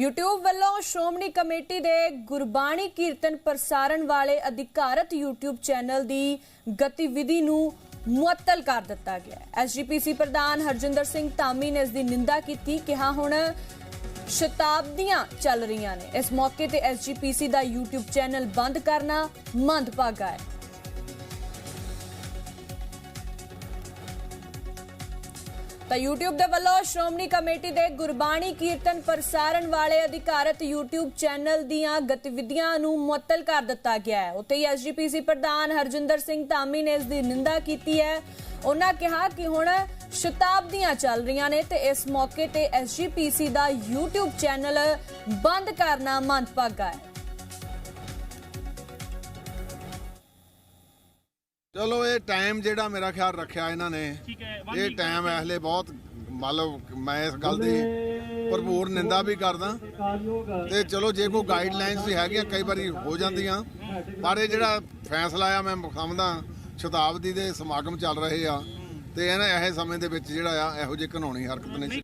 YouTube ਵੱਲੋਂ Shiromani committee ਦੇ ਗੁਰਬਾਣੀ ਕੀਰਤਨ ਪ੍ਰਸਾਰਣ ਵਾਲੇ ਅਧਿਕਾਰਤ YouTube ਚੈਨਲ ਦੀ ਗਤੀਵਿਧੀ ਨੂੰ ਮੁਅੱਤਲ ਕਰ ਦਿੱਤਾ ਗਿਆ ਹੈ। ਐਸਜੀਪੀਸੀ ਪ੍ਰਧਾਨ ਹਰਜਿੰਦਰ ਸਿੰਘ ਧਾਮੀ ਨੇ ਇਸ ਦੀ ਨਿੰਦਾ ਕੀਤੀ, ਕਿਹਾ ਹੁਣ ਸ਼ਤਾਬਦੀਆਂ ਚੱਲ ਰਹੀਆਂ ਨੇ। ਇਸ ਮੌਕੇ ਤੇ ਐਸਜੀਪੀਸੀ ਦਾ YouTube ਚੈਨਲ ਬੰਦ ਕਰਨਾ ਮੰਦਭਾਗਾ ਹੈ। ਤਾਂ YouTube ਦੇ ਵੱਲੋਂ ਸ਼੍ਰੋਮਣੀ ਕਮੇਟੀ ਦੇ ਗੁਰਬਾਣੀ ਕੀਰਤਨ ਪ੍ਰਸਾਰਣ ਵਾਲੇ ਅਧਿਕਾਰਤ YouTube ਚੈਨਲ ਦੀਆਂ ਗਤੀਵਿਧੀਆਂ ਨੂੰ ਮੁਅੱਤਲ ਕਰ ਦਿੱਤਾ ਗਿਆ ਹੈ। ਉੱਤੇ ਹੀ ਐਸਜੀਪੀਸੀ ਪ੍ਰਧਾਨ ਹਰਜਿੰਦਰ ਸਿੰਘ ਧਾਮੀ ਨੇ ਇਸ ਦੀ ਨਿੰਦਾ ਕੀਤੀ ਹੈ। ਉਹਨਾਂ ਕਿਹਾ ਕਿ ਹੁਣ ਸ਼ਤਾਬਦੀਆਂ ਚੱਲ ਰਹੀਆਂ ਨੇ ਤੇ ਇਸ ਮੌਕੇ ਤੇ ਐਸਜੀਪੀਸੀ ਦਾ YouTube ਚੈਨਲ ਬੰਦ ਕਰਨਾ ਮੰਦਭਾਗਾ ਹੈ। ਚਲੋ ਇਹ ਟਾਈਮ ਜਿਹੜਾ ਮੇਰਾ ਖਿਆਲ ਰੱਖਿਆ ਇਹਨਾਂ ਨੇ ਇਹ ਟਾਈਮ ਐਸਲੇ ਬਹੁਤ ਮਤਲਬ ਮੈਂ ਇਸ ਗੱਲ ਦੀ ਭਰਪੂਰ ਨਿੰਦਾ ਵੀ ਕਰਦਾ। ਤੇ ਚਲੋ ਜੇ ਕੋਈ ਗਾਈਡਲਾਈਨਸ ਵੀ ਹੈਗੀਆਂ ਕਈ ਵਾਰੀ ਹੋ ਜਾਂਦੀਆਂ। ਪਰ ਇਹ ਜਿਹੜਾ ਫੈਸਲਾ ਆ ਮੈਂ ਸਮਝਦਾ ਸ਼ਤਾਬਦੀ ਦੇ ਸਮਾਗਮ ਚੱਲ ਰਹੇ ਆ। ਤੇ ਇਹਨਾਂ ਇਹ ਸਮੇਂ ਦੇ ਵਿੱਚ ਜਿਹੜਾ ਆ ਇਹੋ ਜਿਹੀ ਕਾਨੂੰਨੀ ਹਰਕਤ ਨਹੀਂ